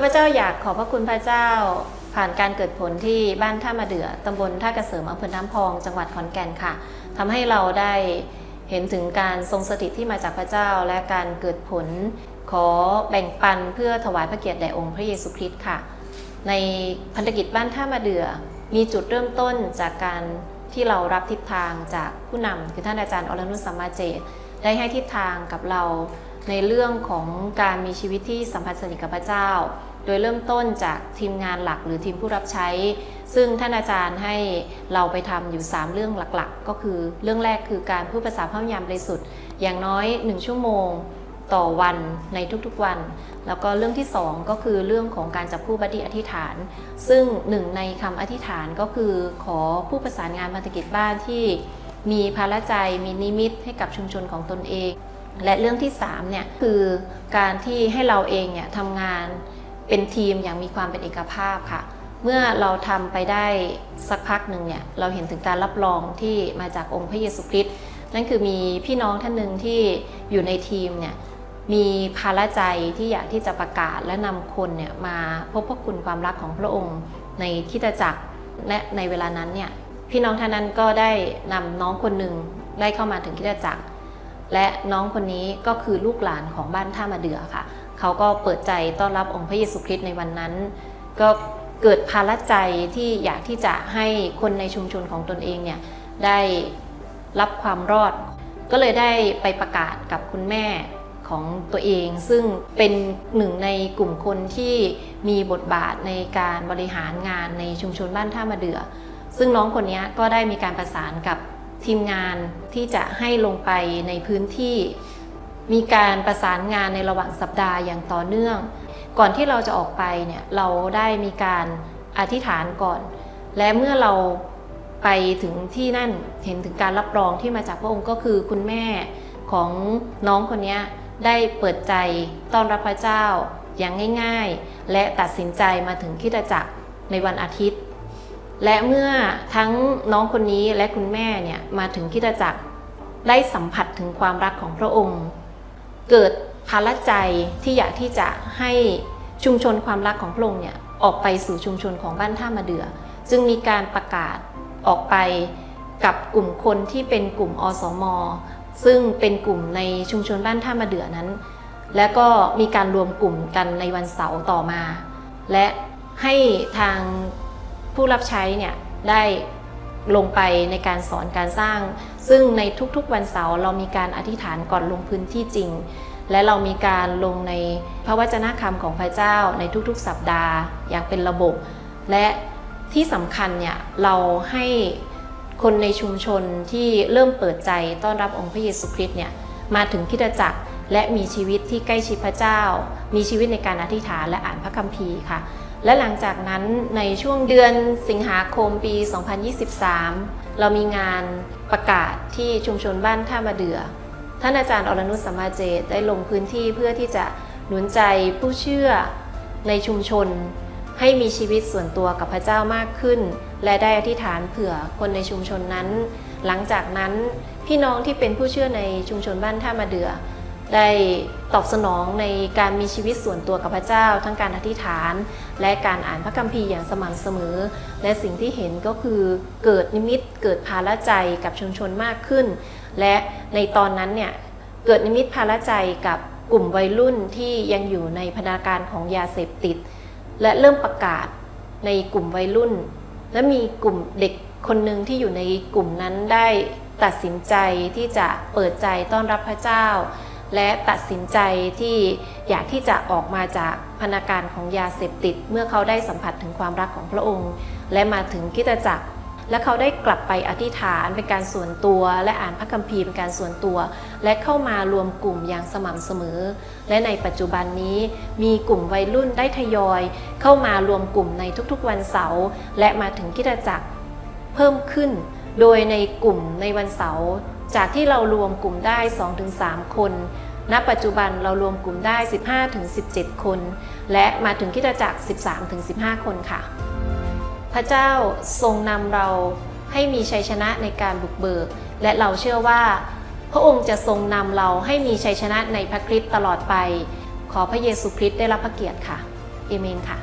าพเจ้าอยากขอบพระคุณพระเจ้า ผ่านการเกิดผลที่บ้านท่ามาเดือตำบลท่ากระเสริมอำเภอน้ำพอง จังหวัดขอนแก่นค่ะทำให้เราได้เห็นถึงการทรงสถิตที่มาจากพระเจ้าและการเกิดผล ขอแบ่งปันเพื่อถวายพระเกียรติแด่องค์พระเยซูคริสต์ค่ะ ในพันธกิจบ้านท่ามาเดือมีจุดเริ่มต้นจากการที่เรารับทิศทางจากผู้นำคือท่านอาจารย์อรนุสสัมมาเจตได้ให้ทิศทางกับเราในเรื่องของการมีชีวิตที่สัมพันธ์สนิทกับพระเจ้า โดยเริ่มต้นจากทีมงานหลักหรือทีมผู้รับใช้ ซึ่งท่านอาจารย์ให้เราไปทำอยู่ 3 เรื่องหลักๆ ก็คือเรื่องแรกคือการพูดภาษาพระวิญญาณบริสุทธิ์อย่างน้อย 1 ชั่วโมงต่อวันในทุกๆวัน แล้วก็เรื่องที่ 2 ก็คือเรื่องของการจับผู้บัดดี้อธิษฐาน ซึ่งหนึ่งในคำอธิษฐานก็คือขอผู้ประสานงานพันธกิจบ้านที่มีภาระใจมีนิมิตให้กับชุมชนของตนเอง และเรื่องที่3เนี่ยคือการที่ให้เราเองเนี่ยทำงาน เป็นทีมอย่างมีความเป็นเอกภาพค่ะ เมื่อเราทำไปได้สักพักหนึ่งเนี่ยเราเห็นถึงการรับรองที่มาจากองค์พระเยซูคริสต์นั่นคือมีพี่น้องท่านหนึ่งที่อยู่ในทีมเนี่ยมีภาระใจที่อยากที่จะประกาศและนำคนเนี่ยมาพบพระคุณความรักของพระองค์ในคริดจักรและในเวลานั้นเนี่ยพี่น้องท่านนั้นก็ได้นำน้องคนหนึ่งได้เข้ามาถึงคริดจักรและน้องคนนี้ก็คือลูกหลานของบ้านท่ามาเดือค่ะ เขาก็เปิดใจต้อนรับองค์พระเยซูคริสต์ในวันนั้น ก็เกิดภาระใจที่อยากที่จะให้คนในชุมชนของตนเองเนี่ยได้รับความรอด ก็เลยได้ไปประกาศกับคุณแม่ของตัวเอง ซึ่งเป็นหนึ่งในกลุ่มคนที่มีบทบาทในการบริหารงานในชุมชนบ้านท่ามาเดือ ซึ่งน้องคนนี้ก็ได้มีการประสานกับทีมงานที่จะให้ลงไปในพื้นที่ มีการประสานงานในระหว่างสัปดาห์อย่างต่อเนื่อง ก่อนที่เราจะออกไปเนี่ยเราได้มีการอธิษฐานก่อน และเมื่อเราไปถึงที่นั่นเห็นถึงการรับรองที่มาจากพระองค์ก็คือคุณแม่ของน้องคนนี้ได้เปิดใจต้อนรับพระเจ้าอย่างง่าย ๆ และตัดสินใจมาถึงคิดจักรในวันอาทิตย์ และเมื่อทั้งน้องคนนี้และคุณแม่เนี่ยมาถึงคิดจักรได้สัมผัสถึงความรักของพระองค์ เกิดภาระใจที่อยากที่จะให้ชุมชนความรักของพระองค์เนี่ยออกไปสู่ชุมชนของบ้านท่ามาเดือ จึงมีการประกาศออกไปกับกลุ่มคนที่เป็นกลุ่มอสม ซึ่งเป็นกลุ่มในชุมชนบ้านท่ามาเดือนั้น และก็มีการรวมกลุ่มกันในวันเสาร์ต่อมา และให้ทางผู้รับใช้เนี่ยได้ ลงไปในการสอนการสร้าง ซึ่งในทุกๆวันเสาร์เรามีการอธิษฐานก่อนลงพื้นที่จริง และเรามีการลงในพระวจนะคำของพระเจ้าในทุกๆ สัปดาห์ อย่างเป็นระบบ และที่สำคัญเนี่ยเราให้คนในชุมชนที่เริ่มเปิดใจต้อนรับองค์พระเยซูคริสต์เนี่ยมาถึงคิดจักรและมีชีวิตที่ใกล้ชิดพระเจ้า มีชีวิตในการอธิษฐานและอ่านพระคัมภีร์ค่ะ และหลังจากนั้นในช่วงเดือนสิงหาคมปี 2023 เรามีงานประกาศที่ชุมชนบ้านท่ามาเดือ ท่านอาจารย์อรนุสสัมมาเจตได้ลงพื้นที่เพื่อที่จะหนุนใจผู้เชื่อในชุมชน ให้มีชีวิตส่วนตัวกับพระเจ้ามากขึ้น และได้อธิษฐานเผื่อคนในชุมชนนั้น หลังจากนั้นพี่น้องที่เป็นผู้เชื่อในชุมชนบ้านท่ามาเดือ ได้ตอบสนองในการมีชีวิตส่วนตัวกับพระเจ้า ทั้งการอธิษฐาน และการอ่านพระคัมภีร์อย่างสม่ำเสมอ และสิ่งที่เห็นก็คือเกิดนิมิตเกิดภาระใจกับชุมชนมากขึ้น และในตอนนั้นเนี่ยเกิดนิมิตภาระใจกับกลุ่มวัยรุ่นที่ยังอยู่ในพนาการของยาเสพติด และเริ่มประกาศในกลุ่มวัยรุ่น และมีกลุ่มเด็กคนหนึ่งที่อยู่ในกลุ่มนั้นได้ตัดสินใจที่จะเปิดใจต้อนรับพระเจ้า และตัดสินใจที่อยากที่จะออกมาจากพนาการของยาเสพติด เมื่อเขาได้สัมผัสถึงความรักของพระองค์ และมาถึงคริดจักร และเขาได้กลับไปอธิษฐานเป็นการส่วนตัว และอ่านพระคัมภีร์เป็นการส่วนตัว และเข้ามารวมกลุ่มอย่างสม่ำเสมอ และในปัจจุบันนี้มีกลุ่มวัยรุ่นได้ทยอย เข้ามารวมกลุ่มในทุกๆวันเสาร์และมาถึงคริดจักรเพิ่มขึ้น โดยในกลุ่มในวันเสาร์ จากที่เรารวมกลุ่มได้ 2-3 คน ณ ปัจจุบันเรารวมกลุ่มได้ 15-17 คน และมาถึงคิดจักร 13-15 คนค่ะ พระเจ้าทรงนำเราให้มีชัยชนะในการบุกเบิก และเราเชื่อว่า พระองค์จะทรงนำเราให้มีชัยชนะในพระคริสต์ตลอดไป ขอพระเยซูคริสต์ได้รับพระเกียรติค่ะเอเมนค่ะ